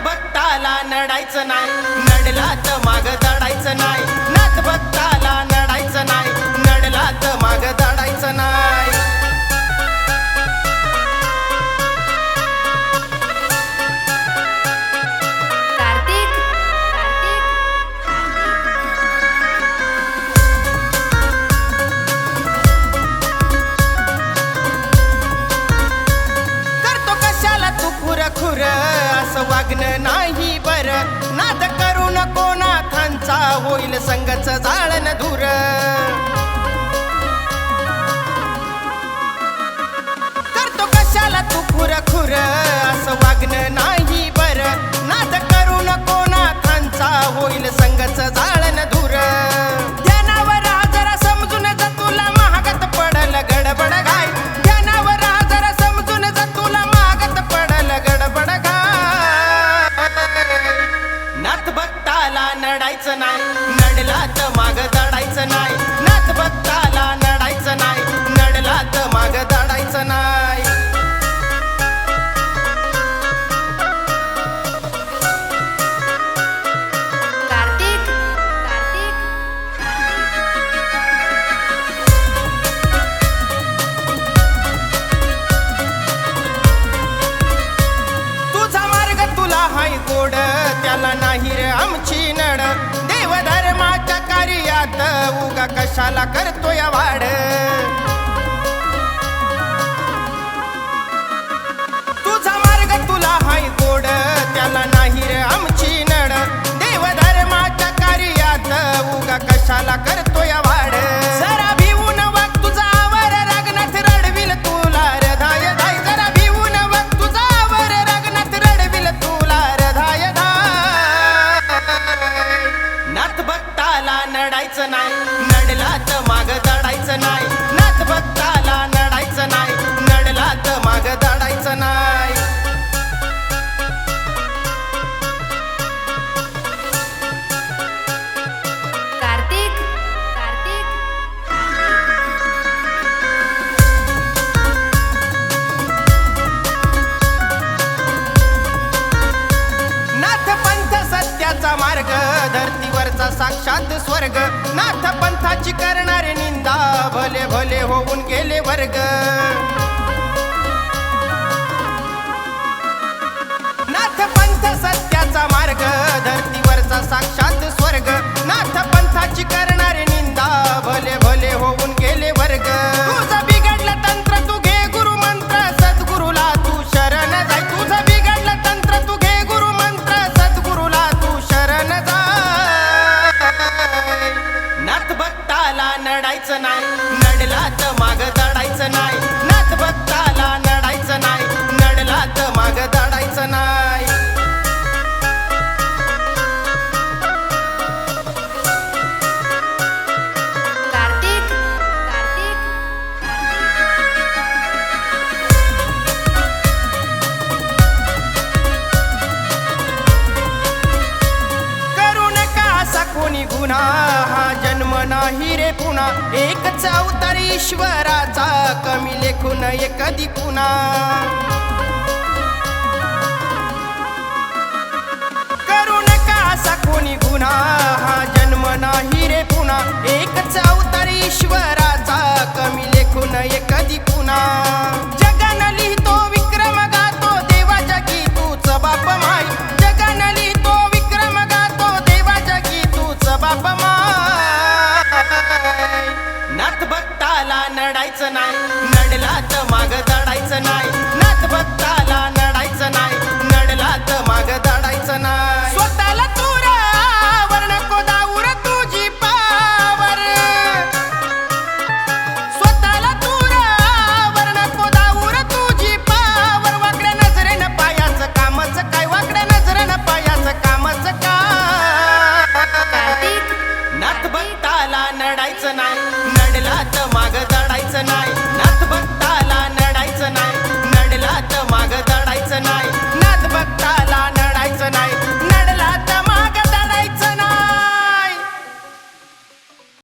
नाथभक्ताला नडायचं नाही. नडला तर माग दडायचं नाही. नाथभक्ताला नडायचं नाही. नडला तर माग दडायचं नाही. वागणं नाही बर. नाद करू नको नाथांचा होईल संगच जाळन दूर भक्ताला नडायचं नाही. नडला तर माग दडायचं नाही. नाथ भक्ताला नडायचं नाही. नडला तर माग दडायचं नाही. उगा कशाला करतोय वाढ? तुझा मार्ग तुला हाय गोड त्याला नाही रे आमची नड. देव धर्माच्या कार्यात उगा कशाला करतोय वाढ? जरा भिवून वाग तुझा आवर रागनाथ रडविल तुला हृदय धाय जरा भिवून वाग तुझा आवर रागनाथ रडविल तुला हृदय धाय. नाथ भक्ताला नडायचं नाही. नडला तर माग दडायचं नाही. नाथ भक्ताला नडायचं नाही. नडला तर माग दडायचं नाही. कार्तिक कार्तिक. नाथ पंथ सत्याचा मार्ग धर्तीवरचा साक्षात स्वर्ग. नाथ पंथाची वर्ग. नाथ पंथ सत्याचा मार्ग धरतीवरचा साक्षात स्वर्ग. नाथ पंथाची करणारे निंदा भले भले होऊन गेले वर्ग. तुझं बिघडलं तंत्र तू घे गुरु मंत्र. सद्गुरुला तू शरण जाय. तुझं बिघडलं तंत्र तू घे गुरु मंत्र. सद्गुरुला तू शरण जाय. नाथ भक्ताला नडायचं नाही. नडला तर माग दडायचं नाही नाही रे पुन्हा. एकच अवतार ईश्वराचा कमी लेखून कधी पुन्हा. करू नका असा कोणी गुन्हा. लढला तर माग चढायचं नाही. नाथ भक्ताला